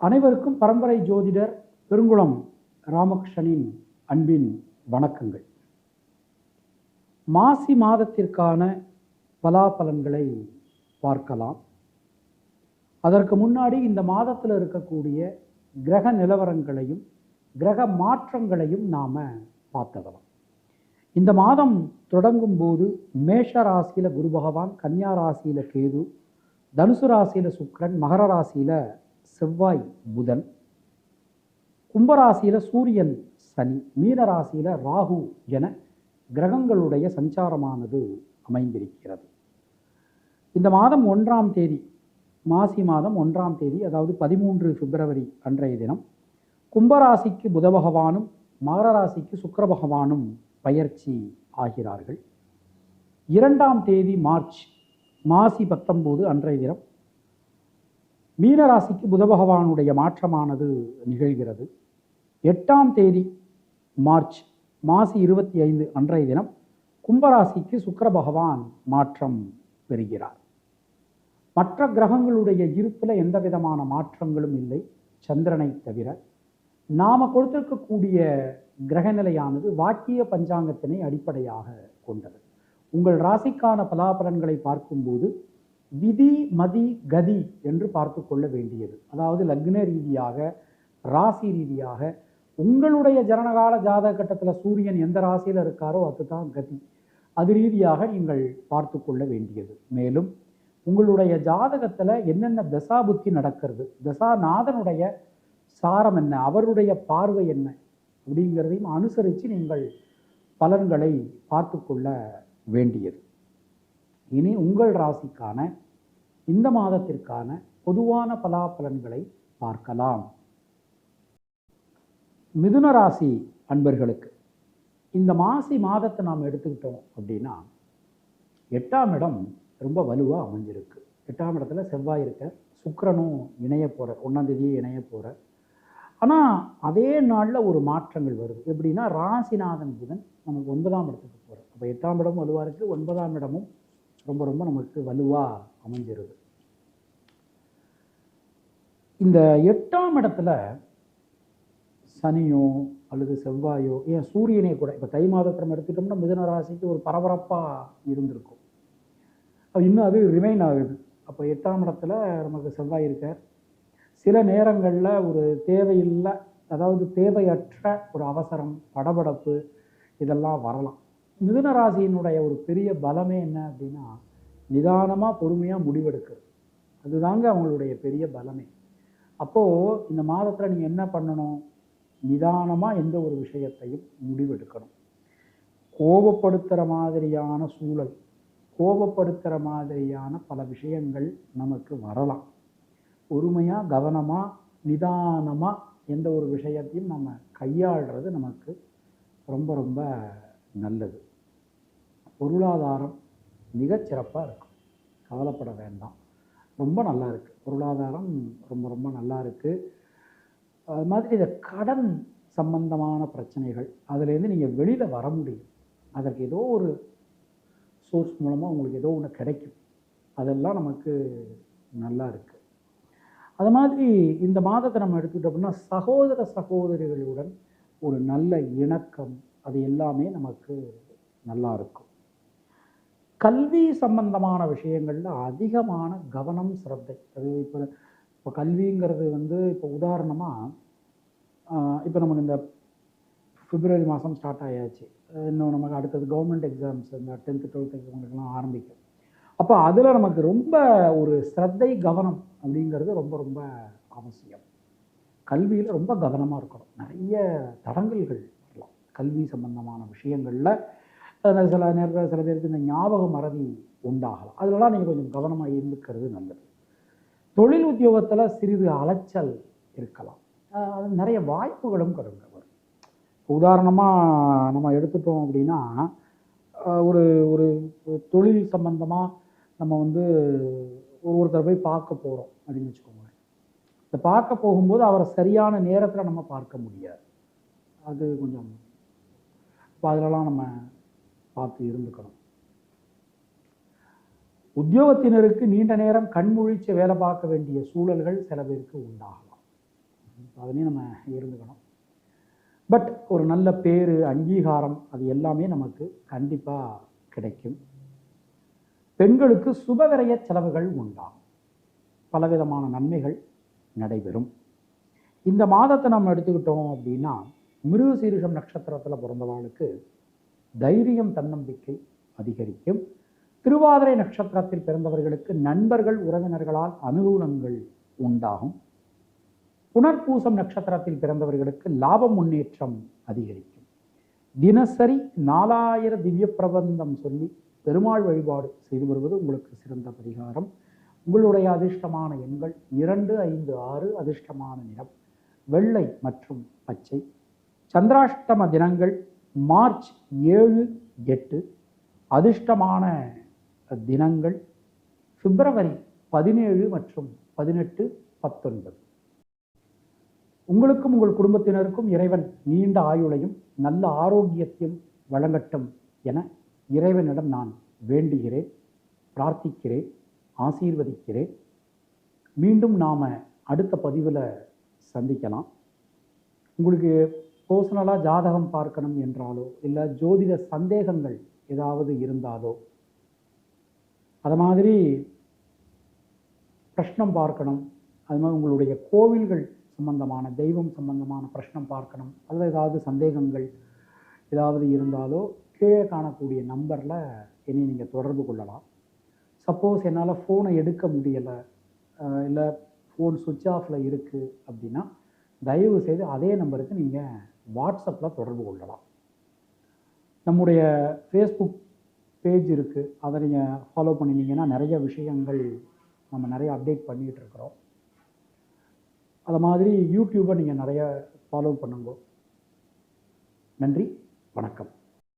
அனைவருக்கும் பரம்பரை ஜோதிடர் பெருங்குளம் ராமகிருஷ்ணனின் அன்பின் வணக்கங்கள். மாசி மாதத்திற்கான பலாபலன்களை பார்க்கலாம். அதற்கு முன்னாடி இந்த மாதத்தில் இருக்கக்கூடிய கிரக நிலவரங்களையும் கிரக மாற்றங்களையும் நாம் பார்த்ததலாம் இந்த மாதம் தொடங்கும் போது மேஷ ராசியில் குரு பகவான் கன்னியா ராசியில் கேது தனுசு ராசியில் சுக்கிரன் மகர ராசியில் செவ்வாய் புதன். கும்பராசியில் சூரியன் சனி மீன ராசியில் ராகு என கிரகங்களுடைய சஞ்சாரமானது அமைந்திருக்கிறது. இந்த மாதம் ஒன்றாம் தேதி மாசி மாதம் ஒன்றாம் தேதி அதாவது பதிமூன்று பிப்ரவரி அன்றைய தினம் கும்பராசிக்கு புத பகவானும் மகர ராசிக்கு சுக்கர பகவானும் பயிற்சி ஆகிறார்கள். இரண்டாம் தேதி மார்ச் மாசி பத்தொம்போது அன்றைய தினம் மீனராசிக்கு புத பகவானுடைய மாற்றமானது நிகழ்கிறது. எட்டாம் தேதி மார்ச் மாசி இருபத்தி ஐந்து அன்றைய தினம் கும்பராசிக்கு சுக்கர பகவான் மாற்றம் பெறுகிறார். மற்ற கிரகங்களுடைய இருப்பில் எந்த விதமான மாற்றங்களும் இல்லை சந்திரனை தவிர. நாம் கொடுத்திருக்கக்கூடிய கிரகநிலையானது வாக்கிய பஞ்சாங்கத்தினை அடிப்படையாக கொண்டது. உங்கள் ராசிக்கான பலாபலன்களை பார்க்கும்போது விதி மதி கதி என்று பார்த்து கொள்ள வேண்டியது. அதாவது லக்ன ரீதியாக ராசி ரீதியாக உங்களுடைய ஜனனகால ஜாதக கட்டத்தில் சூரியன் எந்த ராசியில் இருக்காரோ அதுதான் கதி. அது ரீதியாக நீங்கள் பார்த்து கொள்ள வேண்டியது. மேலும் உங்களுடைய ஜாதகத்தில் என்னென்ன தசா புத்தி நடக்கிறது தசாநாதனுடைய சாரம் என்ன அவருடைய பார்வை என்ன அப்படிங்கிறதையும் அனுசரித்து நீங்கள் பலன்களை பார்த்து கொள்ள வேண்டியது. இனி உங்கள் ராசிக்கான இந்த மாதத்திற்கான பொதுவான பலாபலன்களை பார்க்கலாம். மிதுன ராசி அன்பர்களுக்கு இந்த மாசி மாதத்தை நாம் எடுத்துக்கிட்டோம் அப்படின்னா எட்டாம் இடம் ரொம்ப வலுவாக அமைஞ்சிருக்கு. எட்டாம் இடத்துல செவ்வாய் இருக்க சுக்கரனும் இணைய போகிற ஒன்றாந்தேதியும் இணைய போகிற ஆனால் அதே நாளில் ஒரு மாற்றங்கள் வருது. எப்படின்னா ராசிநாதன் புதன் நமக்கு ஒன்பதாம் இடத்துக்கு போகிறார் அப்போ எட்டாம் இடம் வலுவாக இருக்குது ஒன்பதாம் இடமும் ரொம்ப ரொம்ப நமக்கு வலுவாக அமைஞ்சிருது. இந்த எட்டாம் இடத்துல சனியோ அல்லது செவ்வாயோ ஏன் சூரியனே கூட இப்போ தை மாதத்திரம் எடுத்துட்டோம்னா மிதன ராசிக்கு ஒரு பரபரப்பாக இருந்திருக்கும். அது இன்னும் அது ரிமைன் ஆகுது. அப்போ எட்டாம் இடத்துல நமக்கு செவ்வாய் இருக்கார். சில நேரங்களில் ஒரு தேவையில்லை அதாவது தேவையற்ற ஒரு அவசரம் படபடப்பு இதெல்லாம் வரலாம். மிதுன ராசியினுடைய ஒரு பெரிய பலமே என்ன அப்படின்னா நிதானமாக பொறுமையாக முடிவெடுக்கிறது அதுதாங்க அவங்களுடைய பெரிய பலமே. அப்போது இந்த மாதத்தில் நீங்கள் என்ன பண்ணணும்? நிதானமாக எந்த ஒரு விஷயத்தையும் முடிவெடுக்கணும். கோபப்படுத்துகிற மாதிரியான சூழல் கோபப்படுத்துகிற மாதிரியான பல விஷயங்கள் நமக்கு வரலாம். பொறுமையாக கவனமாக நிதானமாக எந்த ஒரு விஷயத்தையும் நம்ம கையாளுறது நமக்கு ரொம்ப ரொம்ப நல்லது. பொருளாதாரம் மிகச்சிறப்பாக இருக்கும். கவலைப்பட வேண்டாம். ரொம்ப நல்லா இருக்குது பொருளாதாரம் ரொம்ப ரொம்ப நல்லா இருக்குது அது மாதிரி இந்த கடன் சம்பந்தமான பிரச்சனைகள் அதுலேருந்து நீங்கள் வெளியில் வர முடியும். அதற்கு ஏதோ ஒரு சோர்ஸ் மூலமாக உங்களுக்கு ஏதோ ஒன்று கிடைக்கும். அதெல்லாம் நமக்கு நல்லா இருக்குது அது மாதிரி இந்த மாதத்தை நம்ம எடுத்துக்கிட்டோம் அப்படின்னா சகோதர சகோதரிகளுடன் ஒரு நல்ல இணக்கம் அது எல்லாமே நமக்கு நல்லா இருக்கும். கல்வி சம்பந்தமான விஷயங்களில் அதிகமான கவனம் சிரத்தை. அது இப்போ இப்போ கல்விங்கிறது வந்து இப்போ உதாரணமாக இப்போ நமக்கு இந்த பிப்ரவரி மாதம் ஸ்டார்ட் ஆயாச்சு. இன்னும் நமக்கு அடுத்தது கவர்மெண்ட் எக்ஸாம்ஸ் இந்த டென்த்து டுவெல்த் எக்ஸாம்களுக்கெல்லாம் ஆரம்பிக்கும். அப்போ அதில் நமக்கு ரொம்ப ஒரு ஸ்ரத்தை கவனம் அப்படிங்கிறது ரொம்ப ரொம்ப அவசியம். கல்வியில் ரொம்ப கவனமாக இருக்கணும். நிறைய தடங்கல்கள் வரலாம். கல்வி சம்பந்தமான விஷயங்களில் சில நேரத்தில் சில பேருக்கு இந்த ஞாபக மறதி உண்டாகலாம். அதிலலாம் நீங்கள் கொஞ்சம் கவனமாக இருந்துக்கிறது நல்லது. தொழில் உத்தியோகத்தில் சிறிது அலைச்சல் இருக்கலாம். அது நிறைய வாய்ப்புகளும் கருங்க வரும். உதாரணமாக நம்ம எடுத்துட்டோம் அப்படின்னா ஒரு ஒரு தொழில் சம்பந்தமாக நம்ம வந்து ஒருத்தர் போய் பார்க்க போகிறோம் அப்படின்னு வச்சுக்கோங்க இந்த பார்க்க போகும்போது அவரை சரியான நேரத்தில் நம்ம பார்க்க முடியாது. அது கொஞ்சம் இப்போ அதிலலாம் நம்ம பார்த்து இருந்துக்கணும். உத்தியோகத்தினருக்கு நீண்ட நேரம் கண்முழிச்சு வேலை பார்க்க வேண்டிய சூழல்கள் சில பேருக்கு உண்டாகலாம். அதுலேயும் நம்ம இருந்துக்கணும். பட் ஒரு நல்ல பேர் அங்கீகாரம் அது எல்லாமே நமக்கு கண்டிப்பாக கிடைக்கும். பெண்களுக்கு சுபவிரய செலவுகள் உண்டாகும். பலவிதமான நன்மைகள் நடைபெறும். இந்த மாதத்தை நம்ம எடுத்துக்கிட்டோம் அப்படின்னா மிருகசீரிஷம் நட்சத்திரத்தில் பிறந்தவாளுக்கு தைரியம் தன்னம்பிக்கை அதிகரிக்கும். திருவாதிரை நட்சத்திரத்தில் பிறந்தவர்களுக்கு நண்பர்கள் உறவினர்களால் அனுகூலங்கள் உண்டாகும். புனர்பூசம் நட்சத்திரத்தில் பிறந்தவர்களுக்கு லாப முன்னேற்றம் அதிகரிக்கும். தினசரி நாலாயிர திவ்ய பிரபந்தம் சொல்லி பெருமாள் வழிபாடு செய்து வருவது உங்களுக்கு சிறந்த பரிகாரம். உங்களுடைய அதிர்ஷ்டமான எண்கள் இரண்டு ஐந்து ஆறு அதிர்ஷ்டமான நிறம் வெள்ளை மற்றும் பச்சை. சந்திராஷ்டம தினங்கள் மார்ச் ஏழு எட்டு அதிர்ஷ்டமான தினங்கள் பிப்ரவரி பதினேழு மற்றும் பதினெட்டு பத்தொன்பது. உங்களுக்கும் உங்கள் குடும்பத்தினருக்கும் இறைவன் நீண்ட ஆயுளையும் நல்ல ஆரோக்கியத்தையும் வழங்கட்டும் என இறைவனிடம் நான் வேண்டுகிறேன் பிரார்த்திக்கிறேன் ஆசீர்வதிக்கிறேன். மீண்டும் நாம் அடுத்த பதிவில் சந்திக்கலாம். உங்களுக்கு பர்சனலாக ஜாதகம் பார்க்கணும் என்றாலோ இல்லை ஜோதிட சந்தேகங்கள் ஏதாவது இருந்தாலோ அது மாதிரி பிரஷ்னம் பார்க்கணும். அது மாதிரி உங்களுடைய கோவில்கள் சம்பந்தமான தெய்வம் சம்பந்தமான பிரஷ்னம் பார்க்கணும். அல்லது ஏதாவது சந்தேகங்கள் ஏதாவது இருந்தாலோ கீழே காணக்கூடிய நம்பரில் என்னை நீங்கள் தொடர்பு கொள்ளலாம். சப்போஸ் என்னால் ஃபோனை எடுக்க முடியலை இல்லை ஃபோன் சுவிட்ச் ஆஃபில் இருக்குது அப்படின்னா தயவு செய்து அதே நம்பருக்கு நீங்கள் வாட்ஸ்அப்பில் தொடர்பு கொள்ளலாம். நம்முடைய ஃபேஸ்புக் பேஜ் இருக்குது அதை நீங்கள் ஃபாலோ பண்ணினீங்கன்னா நிறைய விஷயங்கள் நம்ம நிறைய அப்டேட் பண்ணிகிட்டு இருக்கிறோம். அது மாதிரி யூடியூப்பை நீங்கள் நிறைய ஃபாலோ பண்ணுங்க. நன்றி வணக்கம்.